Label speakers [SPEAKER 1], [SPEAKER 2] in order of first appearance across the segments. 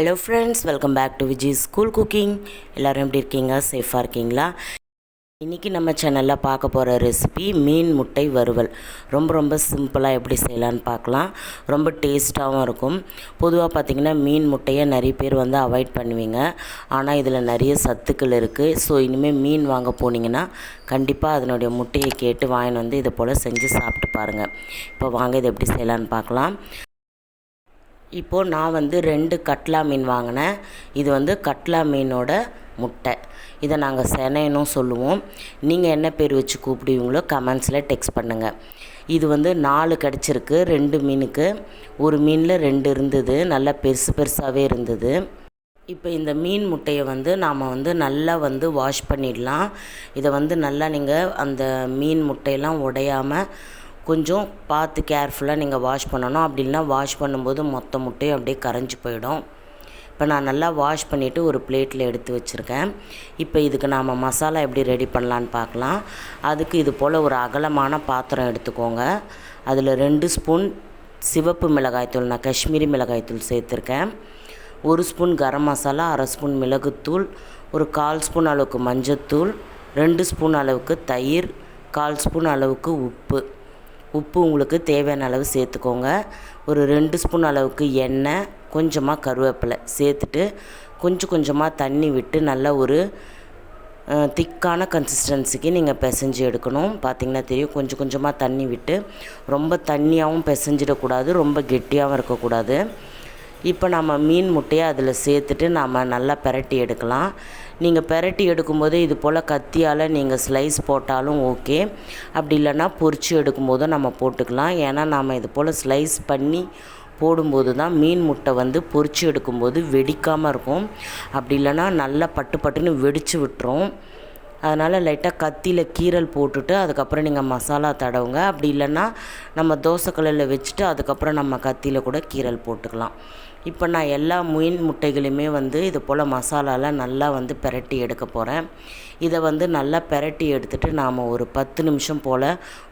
[SPEAKER 1] Hello friends welcome back to Vijay school cooking எல்லோரும் எப்படி இருக்கீங்க? சேஃபாக இருக்கீங்களா? இன்றைக்கி நம்ம சேனலில் பார்க்க போகிற ரெசிபி மீன் முட்டை வறுவல். ரொம்ப ரொம்ப சிம்பிளாக எப்படி செய்யலான்னு பார்க்கலாம். ரொம்ப டேஸ்ட்டாகவும் இருக்கும். பொதுவாக பார்த்திங்கன்னா மீன் முட்டையை நிறைய பேர் வந்து அவாய்ட் பண்ணுவீங்க. ஆனால் இதில் நிறைய சத்துக்கள் இருக்குது ஸோ இனிமேல் மீன் வாங்க போனீங்கன்னா கண்டிப்பாக அதனுடைய முட்டையை கேட்டு வாங்கின்னு வந்து இதை போல் செஞ்சு சாப்பிட்டு பாருங்கள் இப்போ வாங்க இதை எப்படி செய்யலான்னு பார்க்கலாம். இப்போது நான் வந்து ரெண்டு கட்லா மீன் வாங்கினேன். இது வந்து கட்லா மீனோட முட்டை. இதை நாங்கள் செனைனும் சொல்லுவோம். நீங்கள் என்ன பேர் வச்சு கூப்பிடுவீங்களோ கமெண்ட்ஸில் டெக்ஸ்ட் பண்ணுங்கள் இது வந்து நாலு கிடச்சிருக்கு ரெண்டு மீனுக்கு. ஒரு மீனில் ரெண்டு இருந்தது நல்லா பெருசு பெருசாகவே இருந்தது. இப்போ இந்த மீன் முட்டையை வந்து நாம் வந்து நல்லா வந்து வாஷ் பண்ணிடலாம். இதை வந்து நல்லா நீங்கள் அந்த மீன் முட்டையெல்லாம் உடையாமல் கொஞ்சம் பார்த்து கேர்ஃபுல்லாக நீங்கள் வாஷ் பண்ணணும். அப்படி இல்லைனா வாஷ் பண்ணும்போது மொத்த முட்டையும் அப்படியே கரைஞ்சி போயிடும். இப்போ நான் நல்லா வாஷ் பண்ணிவிட்டு ஒரு பிளேட்டில் எடுத்து வச்சுருக்கேன். இப்போ இதுக்கு நாம் மசாலா எப்படி ரெடி பண்ணலான்னு பார்க்கலாம். அதுக்கு இது போல் ஒரு அகலமான பாத்திரம் எடுத்துக்கோங்க. அதில் ரெண்டு ஸ்பூன் சிவப்பு மிளகாய்த்தூள் நான் காஷ்மீரி மிளகாய்த்தூள் சேர்த்துருக்கேன். ஒரு ஸ்பூன் கரம் மசாலா அரை ஸ்பூன் மிளகுத்தூள் ஒரு கால் ஸ்பூன் அளவுக்கு மஞ்சத்தூள் ரெண்டு ஸ்பூன் அளவுக்கு தயிர் கால் ஸ்பூன் அளவுக்கு உப்பு. உப்பு உங்களுக்கு தேவையான அளவு சேர்த்துக்கோங்க. ஒரு ரெண்டு ஸ்பூன் அளவுக்கு எண்ணெய் கொஞ்சமாக கருவேப்பிலை சேர்த்துட்டு கொஞ்சம் கொஞ்சமாக தண்ணி விட்டு நல்லா ஒரு திக்கான கன்சிஸ்டன்சிக்கு நீங்கள் பிசைஞ்சு எடுக்கணும். பார்த்திங்கன்னா தெரியும் கொஞ்சம் கொஞ்சமாக தண்ணி விட்டு ரொம்ப தண்ணியாகவும் பிசைஞ்சிடக்கூடாது ரொம்ப கெட்டியாகவும் இருக்கக்கூடாது. இப்போ நம்ம மீன் முட்டையை அதில் சேர்த்துட்டு நாம் நல்லா பெரட்டி எடுக்கலாம். நீங்கள் பெரட்டி எடுக்கும்போது இது போல் கத்தியால் நீங்கள் ஸ்லைஸ் போட்டாலும் ஓகே அப்படி இல்லைன்னா பொரித்து எடுக்கும்போதும் நம்ம போட்டுக்கலாம். ஏன்னா நாம் இது போல் ஸ்லைஸ் பண்ணி போடும்போது தான் மீன் முட்டை வந்து பொரித்து எடுக்கும்போது வெடிக்காமல் இருக்கும். அப்படி இல்லைன்னா நல்லா பட்டு பட்டுன்னு வெடித்து விட்டுரும். அதனால் லைட்டாக கத்தியில் கீரல் போட்டுட்டு அதுக்கப்புறம் நீங்கள் மசாலா தடவுங்க. அப்படி இல்லைன்னா நம்ம தோசைக்கல்லில் வச்சுட்டு அதுக்கப்புறம் நம்ம கத்தியில் கூட கீரல் போட்டுக்கலாம். இப்போ நான் எல்லா மீன் முட்டைகளையுமே வந்து இது போல் மசாலாலாம் நல்லா வந்து பெரட்டி எடுக்க போகிறேன் இதை வந்து நல்லா பெரட்டி எடுத்துகிட்டு நாம் ஒரு பத்து நிமிஷம் போல்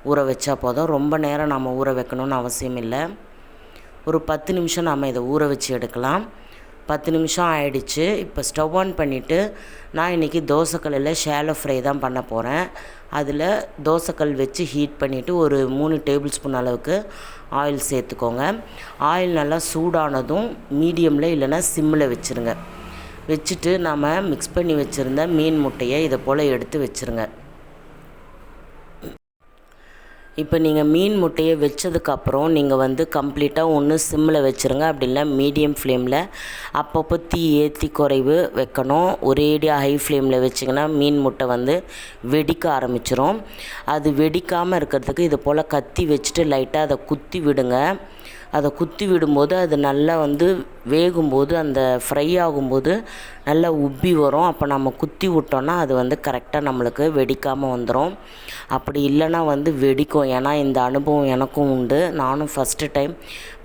[SPEAKER 1] ஊற வச்சா போதும். ரொம்ப நேரம் நாம் ஊற வைக்கணும்னு அவசியம் இல்லை. ஒரு பத்து நிமிஷம் நாம் இதை ஊற வச்சு எடுக்கலாம். பத்து நிமிஷம் ஆயிடுச்சு. இப்போ ஸ்டவ் ஆன் பண்ணிவிட்டு நான் இன்றைக்கி தோசைக்கல்லில் ஷேலோ ஃப்ரை தான் பண்ண போகிறேன் அதில் தோசைக்கல் வச்சு ஹீட் பண்ணிவிட்டு ஒரு மூணு டேபிள் ஸ்பூன் அளவுக்கு ஆயில் சேர்த்துக்கோங்க. ஆயில் நல்லா சூடானதும் மீடியமில் இல்லைன்னா சிம்மில் வச்சுருங்க. வச்சுட்டு நாம் மிக்ஸ் பண்ணி வச்சுருந்த மீன் முட்டையை இதை போல் எடுத்து வச்சுருங்க. இப்போ நீங்கள் மீன் முட்டையை வச்சதுக்கப்புறம் நீங்கள் வந்து கம்ப்ளீட்டாக ஒன்று சிம்மில் வச்சுருங்க. அப்படி இல்லை மீடியம் ஃப்ளேமில். அப்பப்போ தீ ஏற்றி குறைவு வைக்கணும். ஒரேடியாக ஹை ஃப்ளேமில் வச்சிங்கன்னா மீன் முட்டை வந்து வெடிக்க ஆரம்பிச்சிரும். அது வெடிக்காமல் இருக்கிறதுக்கு இது போல் கத்தி வச்சுட்டு லைட்டாக அதை குத்தி விடுங்க. அதை குத்தி விடும்போது அது நல்லா வந்து வேகும்போது அந்த ஃப்ரை ஆகும்போது நல்லா உப்பி வரும். அப்போ நம்ம குத்தி விட்டோன்னா அது வந்து கரெக்டாக நம்மளுக்கு வெடிக்காமல் வந்துடும் அப்படி இல்லைன்னா வந்து வெடிக்கும். ஏன்னா இந்த அனுபவம் எனக்கும் உண்டு. நானும் ஃபஸ்ட்டு டைம்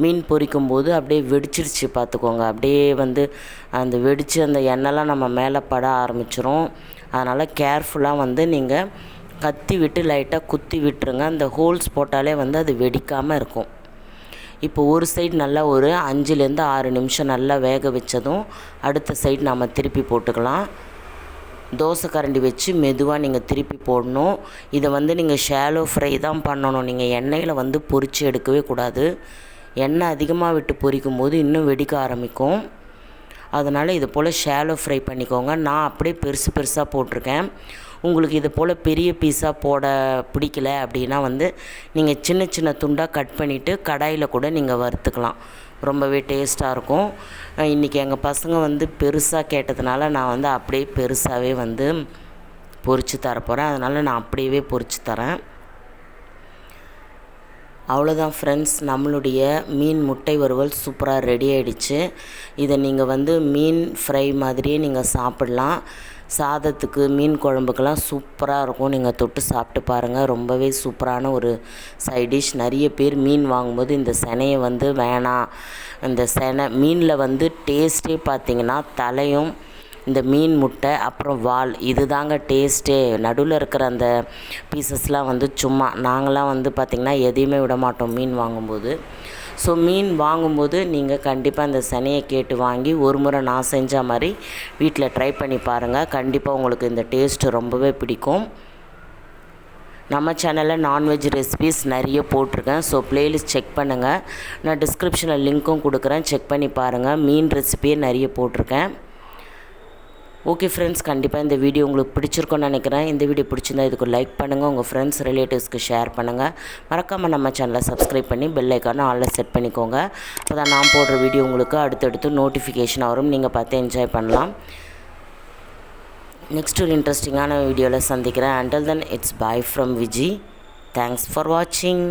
[SPEAKER 1] மீன் பொரிக்கும் போது அப்படியே வெடிச்சிருச்சு பார்த்துக்கோங்க. அப்படியே வந்து அந்த வெடித்து அந்த எண்ணெய்லாம் நம்ம மேலே பட ஆரம்பிச்சிரும். அதனால் கேர்ஃபுல்லாக வந்து நீங்கள் கத்தி விட்டு லைட்டாக குத்தி விட்டுருங்க. அந்த ஹோல்ஸ் போட்டாலே வந்து அது வெடிக்காமல் இருக்கும். இப்போ ஒரு சைடு நல்லா ஒரு அஞ்சுலேருந்து ஆறு நிமிஷம் நல்லா வேக வச்சதும் அடுத்த சைடு நாம் திருப்பி போட்டுக்கலாம். தோசை கரண்டி வச்சு மெதுவாக நீங்கள் திருப்பி போடணும். இதை வந்து நீங்கள் ஷேலோ ஃப்ரை தான் பண்ணணும். நீங்கள் எண்ணெயில் வந்து பொரித்து எடுக்கவே கூடாது. எண்ணெய் அதிகமாக விட்டு பொரிக்கும் போது இன்னும் வெடிக்க ஆரம்பிக்கும். அதனால் இது போல் ஷேலோ ஃப்ரை பண்ணிக்கோங்க. நான் அப்படியே பெருசு பெருசாக போட்டிருக்கேன். உங்களுக்கு இது போல் பெரிய பீஸாக போட பிடிக்கல அப்படின்னா வந்து நீங்கள் சின்ன சின்ன துண்டாக கட் பண்ணிவிட்டு கடாயில் கூட நீங்கள் வறுத்துக்கலாம். ரொம்பவே டேஸ்ட்டாக இருக்கும். இன்றைக்கி எங்கள் பசங்க வந்து பெருசாக கேட்டதுனால நான் வந்து அப்படியே பெருசாகவே வந்து பொரித்து தரப்போகிறேன் அதனால் நான் அப்படியே பொரித்து தரேன். அவ்வளோதான் ஃப்ரெண்ட்ஸ் நம்மளுடைய மீன் முட்டை வறுவல் சூப்பராக ரெடி ஆகிடுச்சு இதை நீங்கள் வந்து மீன் ஃப்ரை மாதிரியே நீங்கள் சாப்பிட்லாம். சாதத்துக்கு மீன் குழம்புக்கெல்லாம் சூப்பராக இருக்கும். நீங்கள் தொட்டு சாப்பிட்டு பாருங்கள் ரொம்பவே சூப்பரான ஒரு சைட் டிஷ் நிறைய பேர் மீன் வாங்கும்போது இந்த செனையை வந்து வேணாம். இந்த செனை மீனில் வந்து டேஸ்ட்டே பார்த்திங்கன்னா தலையும் இந்த மீன் முட்டை அப்புறம் வால். இது தாங்க டேஸ்ட்டே நடுவில் இருக்கிற அந்த பீசஸ்லாம் வந்து சும்மா நாங்களாம் வந்து பார்த்திங்கன்னா எதையுமே விட மாட்டோம் மீன் வாங்கும்போது. ஸோ மீன் வாங்கும்போது நீங்கள் கண்டிப்பாக அந்த சனையை கேட்டு வாங்கி ஒரு முறை நான் செஞ்ச மாதிரி வீட்டில் ட்ரை பண்ணி பாருங்கள் கண்டிப்பாக உங்களுக்கு இந்த டேஸ்ட்டு ரொம்பவே பிடிக்கும். நம்ம சேனலில் நான்வெஜ் ரெசிபீஸ் நிறைய போட்டிருக்கேன். ஸோ ப்ளேலிஸ்ட் செக் பண்ணுங்கள் நான் டிஸ்கிரிப்ஷனில் லிங்க்கும் கொடுக்குறேன். செக் பண்ணி பாருங்கள் மீன் ரெசிபியே நிறைய போட்டிருக்கேன். ஓகே ஃப்ரெண்ட்ஸ் கண்டிப்பாக இந்த வீடியோ உங்களுக்கு பிடிச்சிருக்கோன்னு நினைக்கிறேன். இந்த வீடியோ பிடிச்சிருந்தா இதுக்கு லைக் பண்ணுங்கள் உங்கள் ஃப்ரெண்ட்ஸ் ரிலேட்டிவ்ஸ்க்கு ஷேர் பண்ணுங்கள் மறக்காமல் நம்ம சேனலை சப்ஸ்கிரைப் பண்ணி பெல் ஐக்கானை ஆளில் செட் பண்ணிக்கோங்க. அப்போ தான் நான் போடுற வீடியோ உங்களுக்கு அடுத்தடுத்து நோட்டிஃபிகேஷன் வரும். நீங்கள் பார்த்து என்ஜாய் பண்ணலாம். நெக்ஸ்ட் ஒரு இன்ட்ரெஸ்டிங்கான வீடியோவில் சந்திக்கிறேன். Until then it's bye from Viji thanks for வாட்சிங்